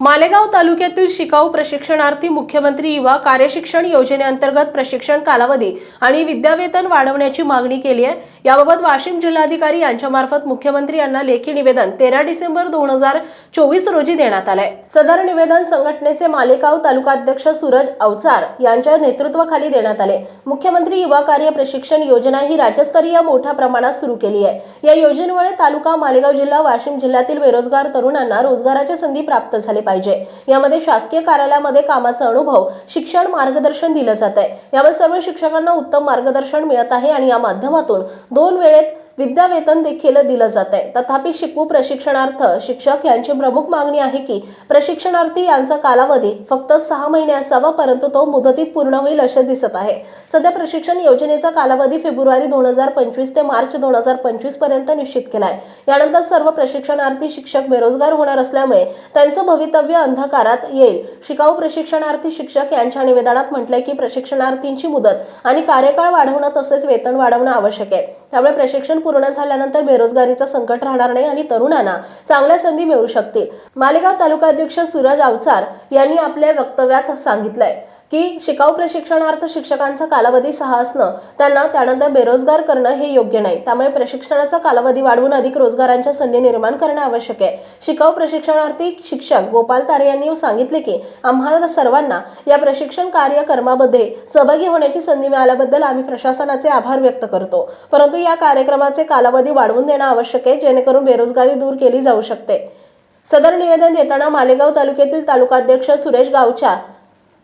मालेगाव तालुक्यातील शिकाऊ प्रशिक्षणार्थी मुख्यमंत्री युवा कार्यशिक्षण योजनेअंतर्गत प्रशिक्षण कालावधी आणि विद्यावेतन वाढवण्याची मागणी केली आहे. याबाबत वाशिम जिल्हाधिकारी यांच्यामार्फत मुख्यमंत्री यांना लेखी निवेदन तेरा डिसेंबर दोन हजार चोवीस रोजी देण्यात आलंय. सदर निवेदन संघटनेचे मालेगाव तालुकाध्यक्ष सूरज अवचार यांच्या नेतृत्वाखाली देण्यात आले. मुख्यमंत्री युवा कार्य प्रशिक्षण योजना ही राज्यस्तरीय मोठ्या प्रमाणात सुरू केली आहे. या योजनेमुळे तालुका मालेगाव जिल्हा वाशिम जिल्ह्यातील बेरोजगार तरुणांना रोजगाराच्या संधी प्राप्त झाले पाहिजे. यामध्ये शासकीय कार्यालयामध्ये कामाचा अनुभव शिक्षण मार्गदर्शन दिलं जात आहे यामध्ये सर्व शिक्षकांना उत्तम मार्गदर्शन मिळत आहे आणि या माध्यमातून दोन वेळेत विद्यावेतन देखील दिलं जात आहे. तथापि शिकू प्रशिक्षणार्थ शिक्षक यांची प्रमुख मागणी आहे की प्रशिक्षणार्थी यांचा कालावधी फक्त सहा महिने असावा परंतु तो मुदतीत पूर्ण होईल असे दिसत आहे. सध्या प्रशिक्षण योजनेचा कालावधी फेब्रुवारी दोन हजार पंचवीस ते मार्च दोन हजार पंचवीसपर्यंत निश्चित केलाय यानंतर सर्व प्रशिक्षणार्थी शिक्षक बेरोजगार होणार असल्यामुळे त्यांचं भवितव्य अंधकारात येईल. शिकाऊ प्रशिक्षणार्थी शिक्षक यांच्या निवेदनात म्हटलंय की प्रशिक्षणार्थींची मुदत आणि कार्यकाळ वाढवणं तसेच वेतन वाढवणं आवश्यक आहे. त्यामुळे प्रशिक्षण पूर्ण झाल्यानंतर बेरोजगारीचं संकट राहणार नाही आणि तरुणांना चांगल्या संधी मिळू शकतील. मालेगाव तालुका अध्यक्ष सूरज अवचार यांनी आपल्या वक्तव्यात सांगितलंय. की शिकाऊ प्रशिक्षणार्थ शिक्षकांचा कालावधी सहा असणं त्यांना त्यानंतर बेरोजगार करणं हे योग्य नाही. त्यामुळे प्रशिक्षणाचा कालावधी वाढवून अधिक रोजगारांच्या संधी निर्माण करणं आवश्यक आहे. शिकाऊ प्रशिक्षणार्थी शिक्षक गोपाल तारे यांनी सांगितले की आम्हाला सर्वांना या प्रशिक्षण कार्यक्रमामध्ये सहभागी होण्याची संधी मिळाल्याबद्दल आम्ही प्रशासनाचे आभार व्यक्त करतो. परंतु या कार्यक्रमाचे कालावधी वाढवून देणं आवश्यक आहे जेणेकरून बेरोजगारी दूर केली जाऊ शकते. सदर निवेदन देताना मालेगाव तालुक्यातील तालुकाध्यक्ष सुरेश गावच्या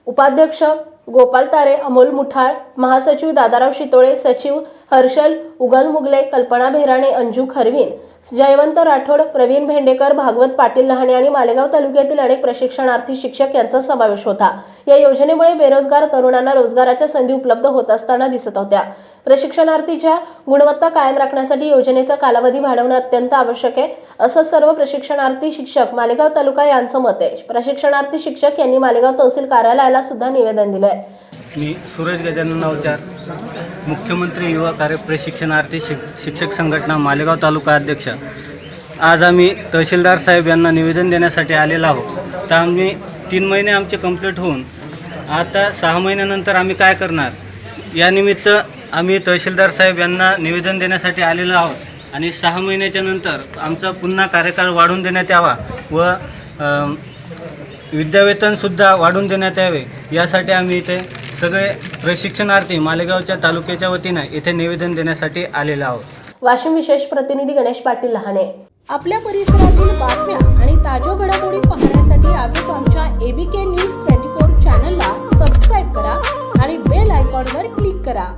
उपाध्यक्ष गोपाल तारे अमोल मुठाळ महासचिव दादाराव शितोळे सचिव हर्षल उगल मुगले कल्पना भेराणे अंजू खरवीन जयवंत राठोड प्रवीण भेंडेकर भागवत पाटील लहाणे आणि मालेगाव तालुक्यातील अनेक प्रशिक्षणार्थी शिक्षक यांचा समावेश होता. या योजनेमुळे बेरोजगार तरुणांना रोजगाराच्या संधी उपलब्ध होत असताना दिसत होत्या. प्रशिक्षणार्थीच्या गुणवत्ता कायम राखण्यासाठी योजनेचा कालावधी वाढवणं अत्यंत आवश्यक आहे. असं सर्व प्रशिक्षणार्थी शिक्षक मालेगाव तालुका यांचं मत आहे. प्रशिक्षणार्थी शिक्षक यांनी मालेगाव तहसील कार्यालयाला सुद्धा निवेदन आहे मी सूरज गजानन नावचार मुख्यमंत्री युवा कार्य प्रशिक्षणार्थी शिक शिक्षक संघटना मालेगाव तालुका अध्यक्ष. आज आम्ही तहसीलदार साहेब यांना निवेदन देण्यासाठी आलेलो आहोत. तर आम्ही तीन महिने आमचे कंप्लीट होऊन आता सहा महिन्यानंतर आम्ही काय करणार? यानिमित्त आम्ही तहसीलदार साहेब यांना निवेदन देण्यासाठी आलेलो आहोत. आणि सहा महिन्याच्या नंतर आमचा पुन्हा कार्यकाळ वाढवून देण्यात यावा व विद्यावेतनसुद्धा वाढवून देण्यात यावे. यासाठी आम्ही इथे सगळे प्रशिक्षणार्थी मालेगावच्या तालुक्याच्या वतीनं इथे निवेदन देण्यासाठी आलेलो आहोत. वाशिम विशेष प्रतिनिधी गणेश पाटील लहाने. आपल्या परिसरातील बातम्या आणि ताज्या घडामोडी पाहण्यासाठी आजच आमच्या एबीके न्यूज ट्वेंटी फोर चॅनलला सबस्क्राईब करा आणि बेल आयकॉनवर क्लिक करा.